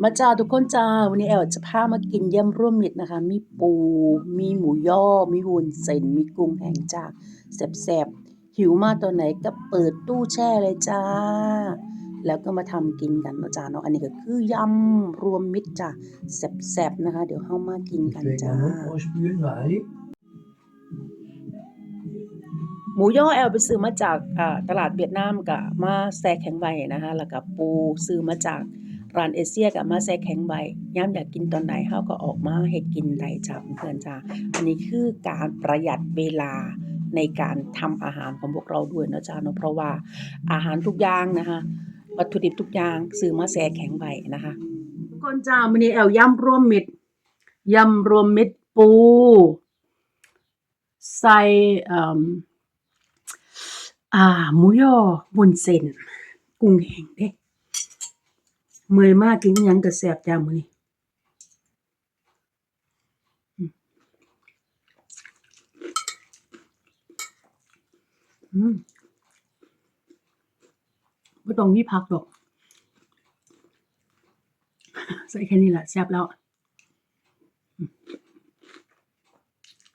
มาจ้าทุกคนจ้า วันนี้แอลจะพามากินยำร่วมมิตรนะคะ มีปู มีหมูย่อ มีวุ้นเส้นมีกุ้งแห้งจ้าแซ่บๆ หิวมากตอนไหนก็เปิดตู้แช่เลยจ้า แล้วก็มาทำกินกันเนาะจ้าเนาะอันนี้ก็คือยำรวมมิตรจ้าแซ่บๆนะคะ เดี๋ยวเข้ามากินกัน Twee จ้า keer mond afspuwen, nee. หมูย่อแอลไปซื้อมาจากอ่าตลาดเวียดนามกับมาแซ่แข็งใบนะคะแล้วก็ปูซื้อมาจาก ร้านเอเชียกับมาแซ่แข็งใบยามอยากกินตอนไหนเฮาก็ออกมาให้กินได้จ้าเพื่อนจ้าอันนี้คือการประหยัดเวลาในการทำอาหารของพวกเราด้วยนะจ้าเนาะเพราะว่าอาหารทุกอย่างนะคะวัตถุดิบทุกอย่างซื้อมาแซ่แข็งใบนะคะก่อนจ้ามื้อนี้แอลยำรวมมิตรยำรวมมิตรปู ใส่เอ่ออ่าหมูยอวุ้นเส้นกุ้งแห้งเด้ เมื่อยมากกินยังก็แซ่บจ้ามือนี้อืมอืมบ่ต้องมีผักดอก ใส่แค่นี้แหละแซ่บแล้ว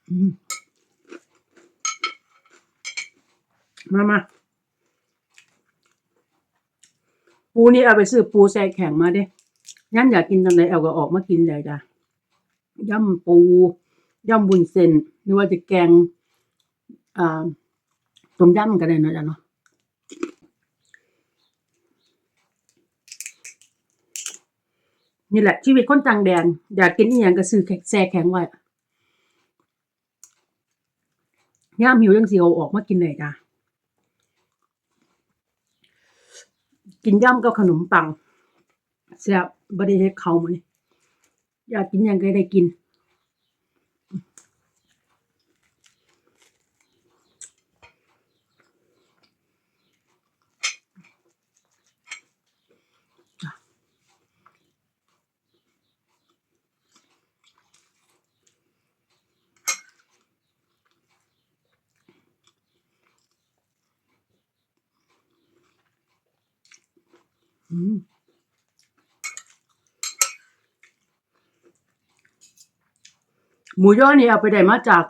อืมมามา ปูนี่เอาไปซื้อปูแช่แข็งมาเด้งั้นอยากกินตอนไหนเอาก็ออกมากินได้จ้ะย่ำปูย่ำบุญเส้นหรือว่าจะแกงอ่าต้มยำก็ได้เนาะจ้ะเนาะนี่แหละ ชีวิตคนต่างแดนอยากกินอีหยังก็ซื้อแข็งแช่แข็งไว้ย่ามหิวจังสิเอาออกมากินได้จ้ะ กินย่ำกับขนมปังแซ่บบได้เฮ็ดเขาวมื้อนี้อยากกินหยังก็ได้กิน หมูย่อนี่เอาไปได้มาจาก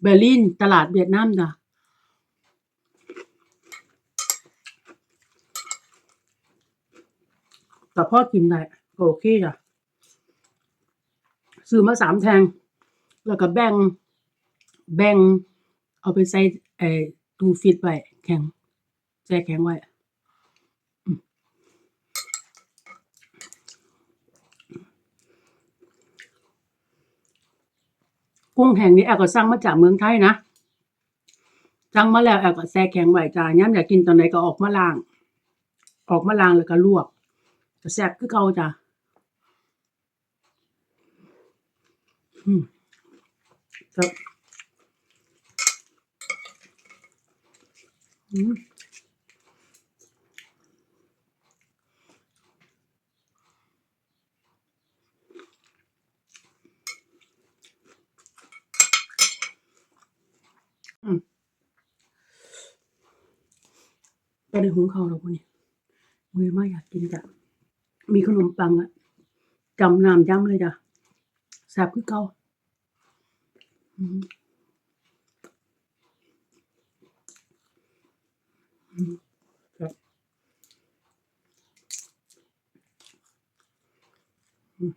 เบอร์ลินตลาดเวียดนามจ้ะแต่พ่อกินได้โอเคจ้ะซื้อมาสามแทง แล้วก็แบ่ง แบ่ง เอาไปใส่ไอ้ตูฟิตไว้แข็งแช่แข็งไว้ กุ้งแห้งนี่แอลก็สั่งมาจากเมืองไทยนะสั่งมาแล้วแอลก็แช่แข็งไว้จ้าย้ำอยากกินตอนไหนก็ออกมาล้าง ออกมาล้างแล้วก็ลวกก็แซ่บคือเก่าจ้ะอืมครับอืม ก็ได้หุงข้าวแล้วพวกนี้มือมากอยากกินจ้ะมีขนมปังอะจำน้ำย้ำเลยจ้ะแซ่บคือเก่าอืมอืมครับอืม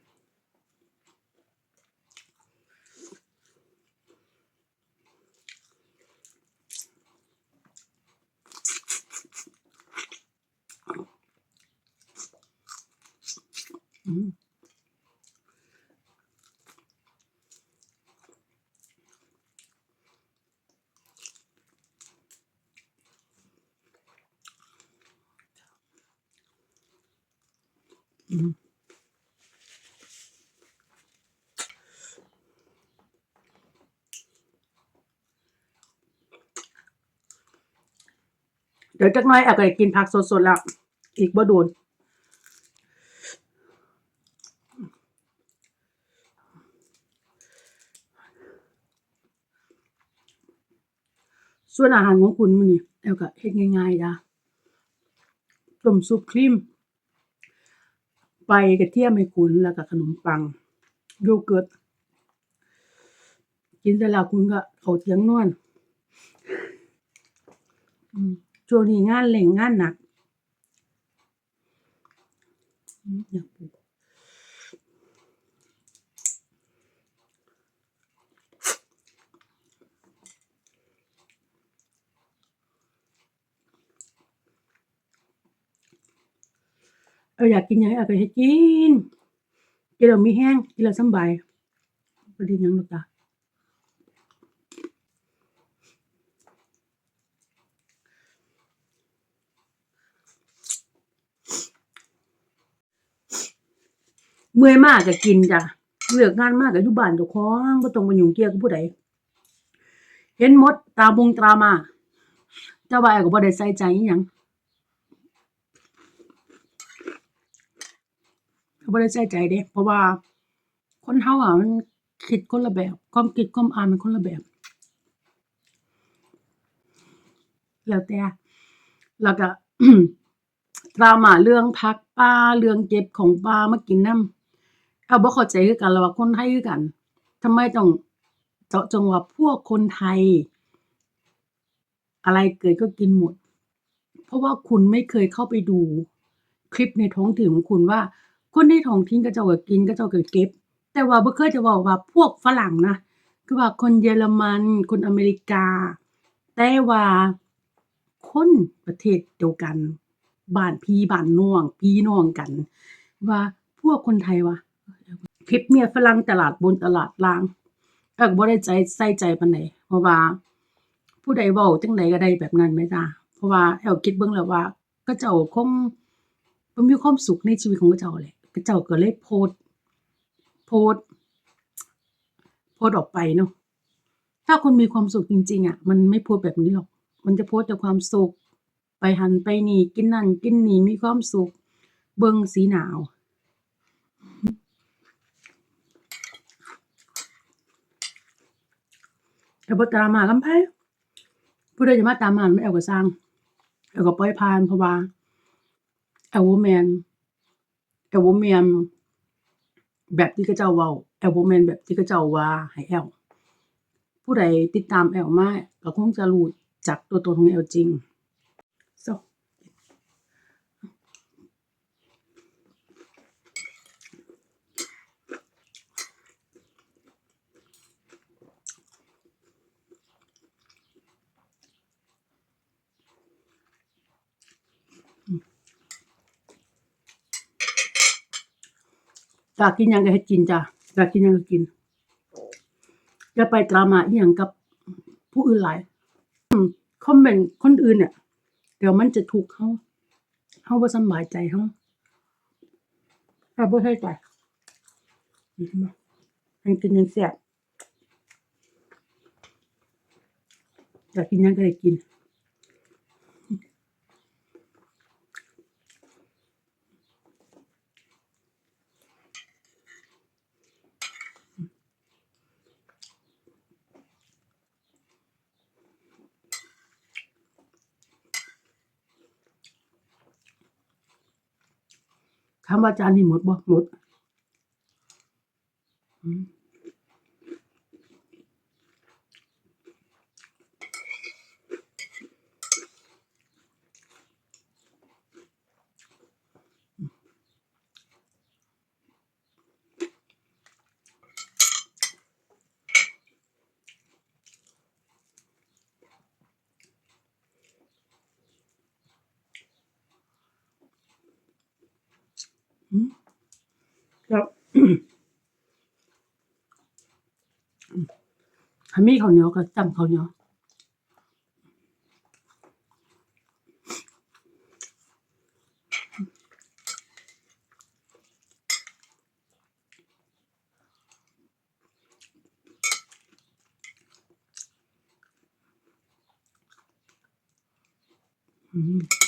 เดี๋ยวจักน้อยอาจจะกินผักสดๆแล้ว อีกบ่โดนส่วนอาหารของคุณมื้อนี้แอลก็เฮ็ดง่ายๆจ้ะต้มซุปครีม ไปกระเทียมให้คุณแล้วก็ขนมปัง โยเกิร์ตกินเสร็จแล้วคุณก็เขาเทียงนอนช่วงนี้งานเล่งงานหนักอยากปลูก เอออยากกินยังเอาไปให้กินกินแล้วมีแห้งกินแล้วสบายบ่ได้หยังหรอกจ้ะเมื่อยมากก็กินจ้ะเลิกงานมากก็อยู่บ้านเจ้าของบ่ต้องไปยุ่งเกี่ยกับผู้ใดเห็นหมดตามงตรามาเจ้าว่าแอลก็บ่ได้ใส่ใจอิหยัง ก็ บ่ได้ใส่ใจเด้ เพราะว่าคนเราอะมันคิดคนละแบบ ความคิดความอ่านมันคนละแบบ แล้วแต่แล้วก็ดราม่าเรื่องผักป่าเรื่องเก็บของป่ามากินน้ำเอาบ่เข้าใจคือกันระหว่างคนไทยคือกันทำไมต้องเจาะจงว่าพวกคนไทย อะไรเกิดก็กินหมด เพราะว่าคุณไม่เคยเข้าไปดูคลิปในท้องถิ่นของคุณว่า คนในท้องถิ่นเขาเจ้าก็กินเขาเจ้าก็เก็บ แต่ว่าบ่เคยจะเว้าว่าพวกฝรั่งนะ คือว่าคนเยอรมัน คนอเมริกา แต่ว่าคนประเทศเดียวกัน บ้านพี่บ้านน้อง พี่น้องกัน ว่าพวกคนไทยวะคลิปเมียฝรั่งตลาดบนตลาดล่างแอก็บ่ได้ใจใส่ใจปานใดเพราะว่า ผู้ใดเว้าจังใดก็ได้แบบนั้นแหมจ้ะเพราะว่าแอลคิดเบิ่งแล้วว่าเขาเจ้าคงบ่มีความสุขในชีวิตของเจ้าแหละ เขาเจ้าก็เลยโพสโพสโพสออกไปเนาะถ้าคุณมีความสุขจริง ๆอะมันไม่โพสแบบนี้หรอก มันจะโพสต์แต่ความสุข ไปหันไปนี่กินนั่นกินนี่มีความสุข เบิ่งสีหนาวแอลบ่ตามหานำไผผู้ใดจะมาตามหานำแอลก็สร้างแอลก็ปล่อยผ่านเพราะว่าแอลบ่แมน แอลบ่แม่นแบบที่เขาเจ้าเว้าแอลบ่แม่นแบบที่เขาเจ้าว่าให้แอลผู้ใดติดตามแอลมาก็คงจะรู้จักตัวตนของแอลจริง so อืม อยากกินหยังก็เฮ็ดกินจ้ะอยากกินหยังก็กินอย่าไปดราม่าอิหยังกับผู้อื่นหลายอืมคอมเมนต์คนอื่นเนี่ย เดี๋ยวมันจะทุกเราเราบ่สำบายใจเราเราบ่ใส่ใจนี่เห็นกินจั่งแซ่บอยากกินหยังก็ได้กิน ถามว่าจารย์นี่หมดบ่หมด อือแล้วอืมคันมีข้าวเหนียวก็จ้ำข้าวเหนียวอือ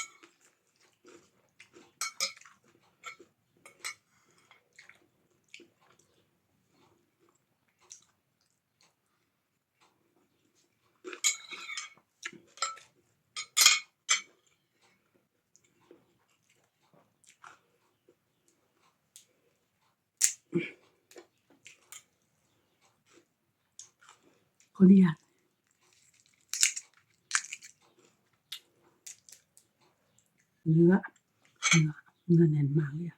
เขออนุญาตเนื้อเนื้อเนื้อแน่นมากเลยอะ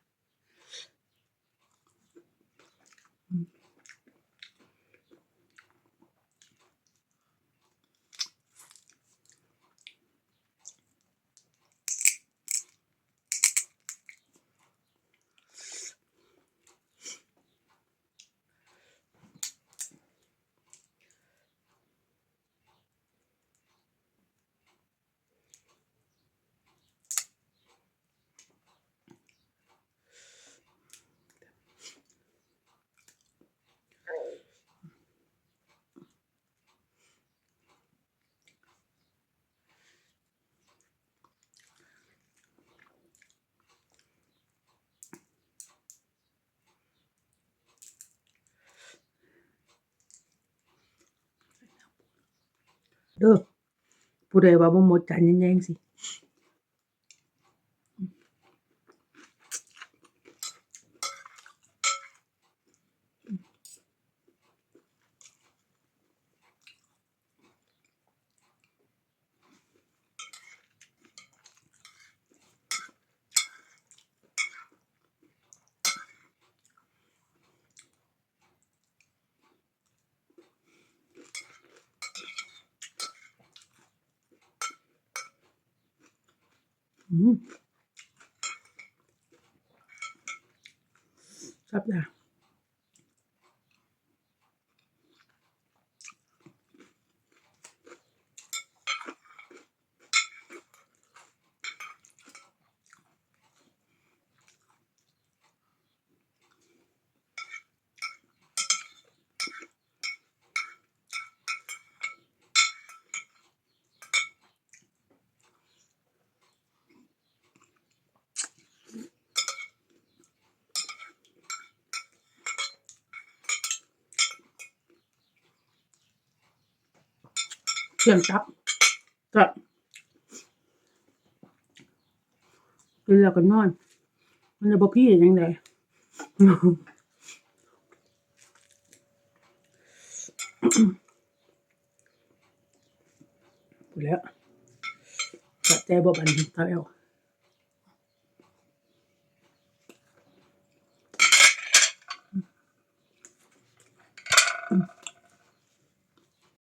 เด้อ ผู้ใดว่าบ่หมดจานแย่งๆสิอืม ครับจ้ะ เที่ยงจับก็กินแล้วก็นอน มันจะบอกพี่ยังไงพูดแล้วแต่บอกบันเท่าเอว